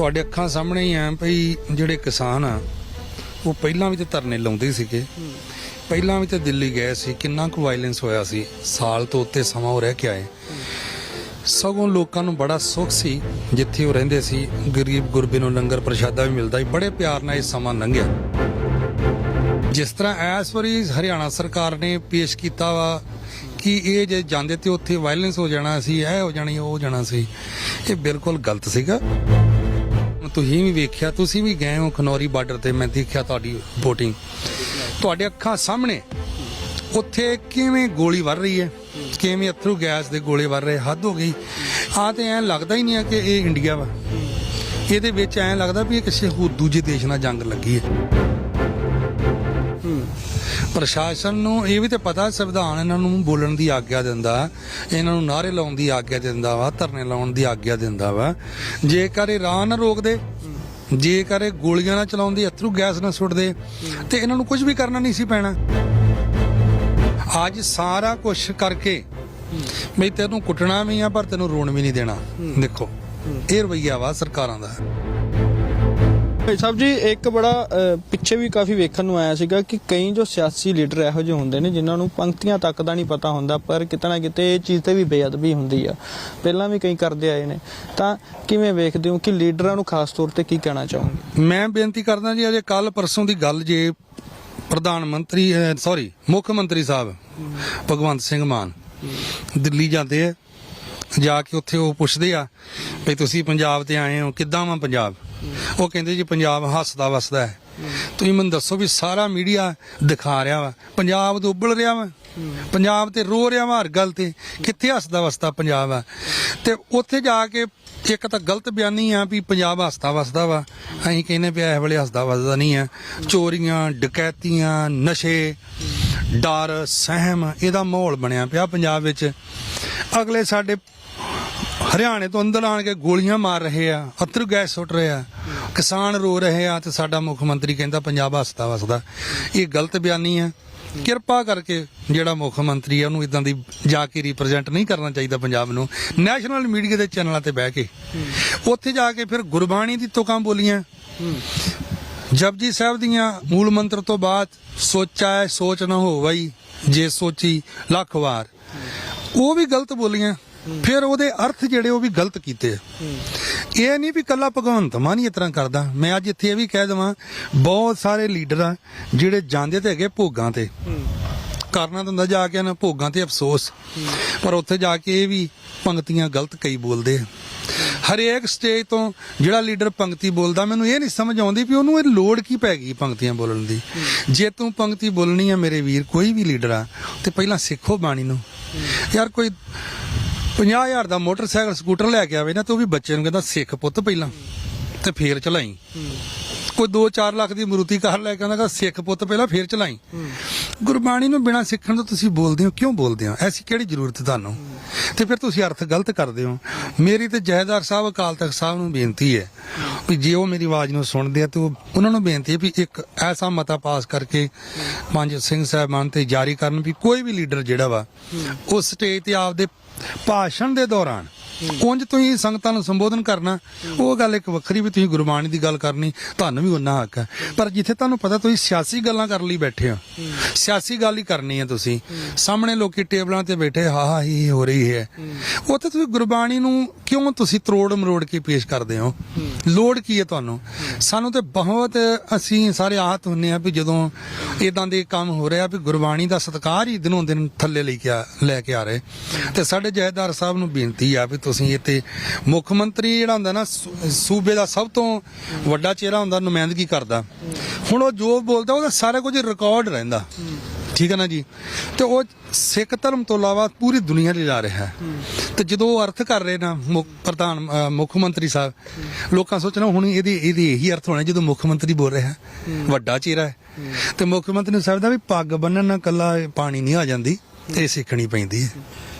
ਤੁਹਾਡੇ ਅੱਖਾਂ ਸਾਹਮਣੇ ਹੀ ਆ ਭਈ ਜਿਹੜੇ ਕਿਸਾਨ ਆ, ਉਹ ਪਹਿਲਾਂ ਵੀ ਤੇ ਧਰਨੇ ਲਾਉਂਦੇ ਸੀਗੇ। ਪਹਿਲਾਂ ਵੀ ਤੇ ਦਿੱਲੀ ਗਏ ਸੀ, ਕਿੰਨਾ ਕੁ ਵਾਇਲੈਂਸ ਹੋਇਆ ਸੀ, ਸਾਲ ਤੋਂ ਉੱਤੇ ਸਮਾਂ ਉਹ ਰਹਿ ਕੇ ਆਏ। ਸਗੋਂ ਲੋਕਾਂ ਨੂੰ ਬੜਾ ਸੁੱਖ ਸੀ, ਜਿੱਥੇ ਉਹ ਰਹਿੰਦੇ ਸੀ, ਗਰੀਬ ਗੁਰਬੇ ਨੂੰ ਲੰਗਰ ਪ੍ਰਸ਼ਾਦਾ ਵੀ ਮਿਲਦਾ ਸੀ, ਬੜੇ ਪਿਆਰ ਨਾਲ ਇਹ ਸਮਾਂ ਲੰਘਿਆ। ਜਿਸ ਤਰ੍ਹਾਂ ਇਸ ਵਾਰੀ ਹਰਿਆਣਾ ਸਰਕਾਰ ਨੇ ਪੇਸ਼ ਕੀਤਾ ਵਾ ਕਿ ਇਹ ਜੇ ਜਾਂਦੇ ਤੇ ਉੱਥੇ ਵਾਇਲੈਂਸ ਹੋ ਜਾਣਾ ਸੀ, ਇਹ ਹੋ ਜਾਣੀ, ਉਹ ਹੋ ਜਾਣਾ ਸੀ, ਇਹ ਬਿਲਕੁਲ ਗਲਤ ਸੀਗਾ। ਤੁਸੀਂ ਵੀ ਵੇਖਿਆ, ਤੁਸੀਂ ਵੀ ਗਏ ਹੋ ਖਨੌਰੀ ਬਾਰਡਰ ਤੇ, ਮੈਂ ਦੇਖਿਆ ਤੁਹਾਡੀ VOTING ਤੁਹਾਡੇ ਅੱਖਾਂ ਸਾਹਮਣੇ, ਉੱਥੇ ਕਿਵੇਂ ਗੋਲੀ ਵੱਰ ਰਹੀ ਹੈ? ਕਿਵੇਂ ਅਥਰੂ ਗੈਸ ਦੇ ਗੋਲੇ ਵੱਰ ਰਹੇ, ਹੱਦ ਹੋ ਗਈ। ਆ ਤੇ ਐਂ ਲੱਗਦਾ ਹੀ ਨਹੀਂ ਆ ਕਿ ਇਹ ਇੰਡੀਆ ਵਾ। ਇਹਦੇ ਵਿੱਚ ਐਂ ਲੱਗਦਾ ਵੀ ਇਹ ਕਿਸੇ ਹੋਰ ਦੂਜੇ ਦੇਸ਼ ਨਾਲ ਜੰਗ ਲੱਗੀ ਹੈ। ਪ੍ਰਸ਼ਾਸਨ ਨੂੰ ਇਹ ਵੀ ਤੇ ਪਤਾ ਸੰਵਿਧਾਨ ਇਹਨਾਂ ਨੂੰ ਬੋਲਣ ਦੀ ਆਗਿਆ ਦਿੰਦਾ ਇਹਨਾਂ ਨੂੰ ਨਾਰੇ ਲਾਉਣ ਦੀ ਆਗਿਆ ਦਿੰਦਾ ਵਾ, ਧਰਨੇ ਲਾਉਣ ਦੀ ਆਗਿਆ ਦਿੰਦਾ ਵਾ। ਜੇਕਰ ਇਹ ਰਾਹ ਨਾ ਰੋਕਦੇ, ਜੇਕਰ ਇਹ ਗੋਲੀਆਂ ਨਾ ਚਲਾਉਂਦੇ, ਅਥਰੂ ਗੈਸ ਨਾ ਸੁੱਟਦੇ, ਤੇ ਇਹਨਾਂ ਨੂੰ ਕੁਝ ਵੀ ਕਰਨਾ ਨਹੀਂ ਸੀ ਪੈਣਾ। ਅੱਜ ਸਾਰਾ ਕੁਝ ਕਰਕੇ ਮੈਂ ਤੈਨੂੰ ਕੁੱਟਣਾ ਵੀ ਆ, ਪਰ ਤੈਨੂੰ ਰੋਣ ਵੀ ਨਹੀਂ ਦੇਣਾ। ਦੇਖੋ, ਇਹ ਰਵਈਆ ਵਾ ਸਰਕਾਰਾਂ ਦਾ। ਭਾਈ ਸਾਹਿਬ ਜੀ, ਇੱਕ ਬੜਾ ਪਿੱਛੇ ਵੀ ਕਾਫੀ ਵੇਖਣ ਨੂੰ ਆਇਆ ਸੀਗਾ ਕਿ ਕਈ ਜੋ ਸਿਆਸੀ ਲੀਡਰ ਇਹੋ ਜਿਹੇ ਹੁੰਦੇ ਨੇ ਜਿਨ੍ਹਾਂ ਨੂੰ ਪੰਕਤੀਆਂ ਤੱਕ ਦਾ ਨਹੀਂ ਪਤਾ ਹੁੰਦਾ, ਪਰ ਕਿਤੇ ਨਾ ਕਿਤੇ ਇਹ ਚੀਜ਼ ਤੇ ਵੀ ਬੇਅਦਬੀ ਹੁੰਦੀ ਆ। ਪਹਿਲਾਂ ਵੀ ਕਈ ਕਰਦੇ ਆਏ ਨੇ। ਤਾਂ ਕਿਵੇਂ ਵੇਖਦੇ ਹੋ ਕਿ ਲੀਡਰਾਂ ਨੂੰ ਖਾਸ ਤੌਰ ਤੇ ਕੀ ਕਹਿਣਾ ਚਾਹੋਗੇ? ਮੈਂ ਬੇਨਤੀ ਕਰਦਾ ਜੀ, ਅਜੇ ਕੱਲ ਪਰਸੋਂ ਦੀ ਗੱਲ ਜੇ ਪ੍ਰਧਾਨ ਮੰਤਰੀ ਸੌਰੀ ਮੁੱਖ ਮੰਤਰੀ ਸਾਹਿਬ, ਭਗਵੰਤ ਸਿੰਘ ਮਾਨ ਦਿੱਲੀ ਜਾਂਦੇ ਆ, ਜਾ ਕੇ ਉੱਥੇ ਉਹ ਪੁੱਛਦੇ ਆ, ਵੀ ਤੁਸੀਂ ਪੰਜਾਬ ਤੇ ਆਏ ਹੋ, ਕਿੱਦਾਂ ਵਾ ਪੰਜਾਬ? ਉਹ ਕਹਿੰਦੇ ਜੀ ਪੰਜਾਬ ਹੱਸਦਾ ਵਸਦਾ ਹੈ। ਤੁਸੀਂ ਮੈਨੂੰ ਦੱਸੋ ਵੀ ਸਾਰਾ ਮੀਡੀਆ ਦਿਖਾ ਰਿਹਾ ਵਾ। ਪੰਜਾਬ ਤੋਂ ਉੱਬਲ ਰਿਹਾ ਵਾ। ਪੰਜਾਬ ਤੇ ਰੋ ਰਿਹਾ ਵਾ ਹਰ ਗੱਲ ਤੇ। ਕਿੱਥੇ ਹੱਸਦਾ ਵਸਦਾ ਪੰਜਾਬ ਆ। ਤੇ ਉੱਥੇ ਜਾ ਕੇ ਇੱਕ ਤਾਂ ਗਲਤ ਬਿਆਨੀ ਆ ਵੀ ਪੰਜਾਬ ਹੱਸਦਾ ਵਸਦਾ ਵਾ। ਅਸੀਂ ਕਹਿੰਨੇ ਪਿਆ ਇਹ ਵੇਲੇ ਹੱਸਦਾ ਵਸਦਾ ਨਹੀਂ ਆ। ਚੋਰੀਆਂ, ਡਕੈਤੀਆਂ, ਨਸ਼ੇ, ਡਰ, ਸਹਿਮ, ਇਹਦਾ ਮਾਹੌਲ ਬਣਿਆ ਪਿਆ ਪੰਜਾਬ ਵਿੱਚ। ਅਗਲੇ ਸਾਡੇ ਹਰਿਆਣੇ ਤੋਂ ਅੰਦਰ ਆਣ ਕੇ ਗੋਲੀਆਂ ਮਾਰ ਰਹੇ ਆ, ਅਤਰ ਗੈਸ ਸੁੱਟ ਰਹੇ ਆ, ਕਿਸਾਨ ਰੋ ਰਹੇ ਆ ਤੇ ਸਾਡਾ ਮੁੱਖ ਮੰਤਰੀ ਕਹਿੰਦਾ ਪੰਜਾਬ ਹੱਸਦਾ ਵਸਦਾ। ਇਹ ਗਲਤ ਬਿਆਨੀ ਆ। ਕਿਰਪਾ ਕਰਕੇ ਜਿਹੜਾ ਮੁੱਖ ਮੰਤਰੀ ਆ, ਉਹਨੂੰ ਇਦਾਂ ਦੀ ਜਾ ਕੇ ਰਿਪਰੈਜ਼ੈਂਟ ਨਹੀਂ ਕਰਨਾ ਚਾਹੀਦਾ ਪੰਜਾਬ ਨੂੰ। ਨੈਸ਼ਨਲ ਮੀਡੀਆ ਦੇ ਚੈਨਲਾਂ ਤੇ ਬਹਿ ਕੇ। ਉੱਥੇ ਜਾ ਕੇ ਫਿਰ ਗੁਰਬਾਣੀ ਦੀ ਤੁਕਾਂ ਬੋਲੀਆਂ। ਜਪਜੀ ਸਾਹਿਬ ਦੀਆਂ ਮੂਲ ਮੰਤਰ ਤੋਂ ਬਾਅਦ ਸੋਚਾ ਹੈ, ਸੋਚ ਨਾ ਹੋਵਈ, ਜੇ ਸੋਚੀ ਲੱਖ ਵਾਰ। ਉਹ ਵੀ ਗਲਤ ਬੋਲੀਆਂ। ਫਿਰ ਉਹਦੇ ਅਰਥ ਜਿਹੜੇ ਉਹ ਵੀ ਗਲਤ ਕੀਤੇ ਇਹ ਨਹੀਂ ਵੀ ਕੱਲਾ ਭਗਵੰਤ ਮਾਨ ਹੀ ਇਸ ਤਰ੍ਹਾਂ ਕਰਦਾ। ਮੈਂ ਅੱਜ ਇੱਥੇ ਇਹ ਵੀ ਕਹਿ ਦਵਾਂ, ਬਹੁਤ ਸਾਰੇ ਲੀਡਰ ਆ ਜਿਹੜੇ ਜਾਂਦੇ ਤੇ ਹੈਗੇ ਭੋਗਾਂ ਤੇ। ਕਰਨਾ ਤਾਂ ਹੁੰਦਾ ਜਾ ਕੇ ਨਾ ਭੋਗਾਂ ਤੇ ਅਫਸੋਸ। ਪਰ ਉੱਥੇ ਜਾ ਕੇ ਇਹ ਵੀ ਪੰਕਤੀਆਂ ਗਲਤ ਕਈ ਬੋਲਦੇ ਆ। ਹਰੇਕ ਸਟੇਜ ਤੋਂ ਜਿਹੜਾ ਲੀਡਰ ਪੰਕਤੀ ਬੋਲਦਾ, ਮੈਨੂੰ ਇਹ ਨਹੀਂ ਸਮਝ ਆਉਂਦੀ ਵੀ ਉਹਨੂੰ ਇਹ ਲੋੜ ਕੀ ਪੈ ਗਈ ਪੰਕਤੀਆਂ ਬੋਲਣ ਦੀ। ਜੇ ਤੂੰ ਪੰਕਤੀ ਬੋਲਣੀ ਆ ਮੇਰੇ ਵੀਰ, ਕੋਈ ਵੀ ਲੀਡਰ ਆ, ਤੇ ਪਹਿਲਾਂ ਸਿੱਖੋ ਬਾਣੀ ਨੂੰ। ਯਾਰ ਕੋਈ 50000 ਦਾ ਮੋਟਰਸਾਈਕਲ, ਸਕੂਟਰ ਲੈ ਕੇ ਆਵੇ ਨਾ ਤੇ ਉਹ ਵੀ ਬੱਚੇ ਨੂੰ ਕਹਿੰਦਾ, ਸਿੱਖ ਪੁੱਤ ਪਹਿਲਾਂ ਤੇ ਫੇਰ ਚਲਾਈ। ਕੋਈ 2-4 ਲੱਖ ਦੀ ਮਰੂਤੀ ਕਾਰ ਲੈ ਕੇ ਆਉਂਦਾ, ਕਹਿੰਦਾ ਸਿੱਖ ਪੁੱਤ ਪਹਿਲਾਂ ਫੇਰ ਚਲਾਈ। ਗੁਰਬਾਣੀ ਨੂੰ ਬਿਨਾ ਸਿੱਖਣ ਤੋਂ ਤੁਸੀਂ ਬੋਲਦੇ ਹੋ, ਕਿਉਂ ਬੋਲਦੇ ਹੋ? ਐਸੀ ਕਿਹੜੀ ਜ਼ਰੂਰਤ ਤੁਹਾਨੂੰ? ਤੇ ਫਿਰ ਤੁਸੀਂ ਅਰਥ ਗਲਤ ਕਰਦੇ ਹੋ। ਮੇਰੀ ਤੇ ਜਹੇਦਾਰ ਸਾਹਿਬ ਅਕਾਲ ਤਖਤ ਸਾਹਿਬ ਨੂੰ ਬੇਨਤੀ ਹੈ ਵੀ ਜੇ ਉਹ ਮੇਰੀ ਆਵਾਜ਼ ਨੂੰ ਸੁਣਦੇ ਆ ਤੇ ਉਹਨਾਂ ਨੂੰ ਬੇਨਤੀ ਹੈ ਵੀ ਇੱਕ ਐਸਾ ਮਤਾ ਪਾਸ ਕਰਕੇ ਪੰਜ ਸਿੰਘ ਸਾਹਿਬਾਨ ਤੇ ਜਾਰੀ ਕਰਨ ਵੀ ਕੋਈ ਵੀ ਲੀਡਰ ਜਿਹੜਾ ਵਾ ਉਹ ਸਟੇਜ ਤੇ ਆਪਦੇ ਭਾਸ਼ਣ ਦੇ ਦੌਰਾਨ ਉਂਝ ਤੁਸੀਂ ਸੰਗਤਾਂ ਨੂੰ ਸੰਬੋਧਨ ਕਰਨਾ, ਉਹ ਗੱਲ ਇੱਕ ਵੱਖਰੀ ਵੀ ਤੁਸੀਂ ਗੁਰਬਾਣੀ ਦੀ ਗੱਲ ਕਰਨੀ, ਤੁਹਾਨੂੰ ਵੀ ਉਹਨਾਂ ਹੱਕ ਹੈ। ਪਰ ਜਿੱਥੇ ਤੁਹਾਨੂੰ ਪਤਾ ਤੁਸੀਂ ਸਿਆਸੀ ਗੱਲਾਂ ਕਰਨ ਲਈ ਬੈਠੇ ਹੋ। ਸਿਆਸੀ ਗੱਲ ਹੀ ਕਰਨੀ ਹੈ ਤੁਸੀਂ। ਸਾਹਮਣੇ ਲੋਕੀ ਟੇਬਲਾਂ ਤੇ ਬੈਠੇ ਹਾ ਹਾ ਹੀ ਹੋ ਰਹੀ ਹੈ। ਉੱਥੇ ਤੁਸੀਂ ਗੁਰਬਾਣੀ ਨੂੰ ਕਿਉਂ ਤੁਸੀਂ ਤਰੋੜ ਮਰੋੜ ਕੇ ਪੇਸ਼ ਕਰਦੇ ਹੋ? ਲੋੜ ਕੀ ਹੈ ਤੁਹਾਨੂੰ? ਸਾਨੂੰ ਤੇ ਬਹੁਤ ਅਸੀਂ ਸਾਰੇ ਆਹਤ ਹੁੰਨੇ ਆ ਵੀ ਜਦੋਂ ਇਦਾਂ ਦੇ ਕੰਮ ਹੋ ਰਿਹਾ ਵੀ ਗੁਰਬਾਣੀ ਦਾ ਸਤਿਕਾਰ ਹੀ ਦਿਨੋਂ ਦਿਨ ਥੱਲੇ ਲੈ ਕੇ ਲੈ ਕੇ ਆ ਰਹੇ। ਤੇ ਸਾਡੇ ਜਹੇਦਾਰ ਸਾਹਿਬ ਨੂੰ ਬੇਨਤੀ ਆ ਵੀ ਤੁਸੀਂ ਇੱਥੇ ਮੁੱਖ ਮੰਤਰੀ ਜਿਹੜਾ ਹੁੰਦਾ ਨਾ ਸੂਬੇ ਦਾ ਸਭ ਤੋਂ ਵੱਡਾ ਚਿਹਰਾ ਹੁੰਦਾ ਨੁਮਾਇੰਦਗੀ ਕਰਦਾ। ਹੁਣ ਉਹ ਜੋ ਬੋਲਦਾ ਉਹਦਾ ਸਾਰਾ ਕੁਝ ਰਿਕਾਰਡ ਰਹਿੰਦਾ। ਠੀਕ ਹੈ ਨਾ ਜੀ? ਤੇ ਉਹ ਸਿੱਖ ਧਰਮ ਤੋਂ ਇਲਾਵਾ ਪੂਰੀ ਦੁਨੀਆ 'ਚ ਜਾ ਰਿਹਾ ਹੈ। ਤੇ ਜਦੋਂ ਉਹ ਅਰਥ ਕਰ ਰਹੇ ਨਾ, ਮੁੱਖ ਪ੍ਰਧਾਨ ਮੁੱਖ ਮੰਤਰੀ ਸਾਹਿਬ, ਲੋਕਾਂ ਸੋਚਣਾ ਹੁਣ ਇਹਦੀ ਇਹਦੀ ਇਹੀ ਅਰਥ ਹੋਣਾ ਜਦੋਂ ਮੁੱਖ ਮੰਤਰੀ ਬੋਲ ਰਿਹਾ ਵੱਡਾ ਚਿਹਰਾ ਹੈ। ਤੇ ਮੁੱਖ ਮੰਤਰੀ ਨੂੰ ਸਮਝਦਾ ਵੀ ਪੱਗ ਬੰਨਣ ਨਾਲ ਕੱਲਾ ਪਾਣੀ ਨਹੀਂ ਆ ਜਾਂਦੀ, ਇਹ ਸਿੱਖਣੀ ਪੈਂਦੀ ਹੈ।